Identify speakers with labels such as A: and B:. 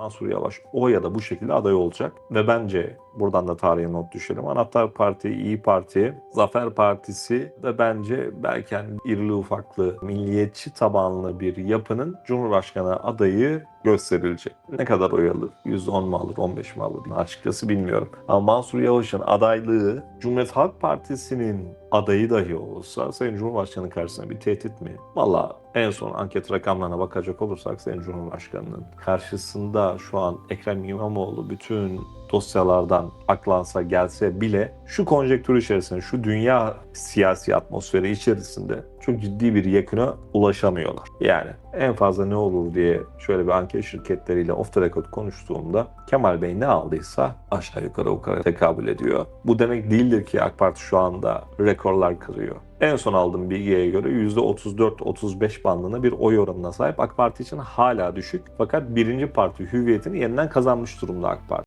A: Mansur Yavaş o ya da bu şekilde aday olacak. Ve bence buradan da tarihe not düşelim. Anahtar Parti, İyi Parti, Zafer Partisi de bence belki hani irili ufaklı, milliyetçi tabanlı bir yapının Cumhurbaşkanı adayı gösterilecek. Ne kadar oy alır? %10 mu alır, 15 mi alır? Açıkçası bilmiyorum. Ama Mansur Yavaş'ın adaylığı Cumhuriyet Halk Partisi'nin adayı dahi olsa Sayın Cumhurbaşkanı karşısında bir tehdit mi? Valla en son anket rakamlarına bakacak olursak Sayın Cumhurbaşkanı'nın karşısında şu an Ekrem İmamoğlu bütün dosyalardan aklansa gelse bile şu konjektür içerisinde, şu dünya siyasi atmosferi içerisinde çok ciddi bir yakına ulaşamıyorlar. Yani en fazla ne olur diye şöyle bir anket şirketleriyle off the record konuştuğumda Kemal Bey ne aldıysa aşağı yukarı o kadar tekabül ediyor. Bu demek değildir ki AK Parti şu anda rekorlar kırıyor. En son aldığım bilgiye göre %34-35 bandında bir oy oranına sahip AK Parti için hala düşük. Fakat birinci parti hüviyetini yeniden kazanmış durumda AK Parti.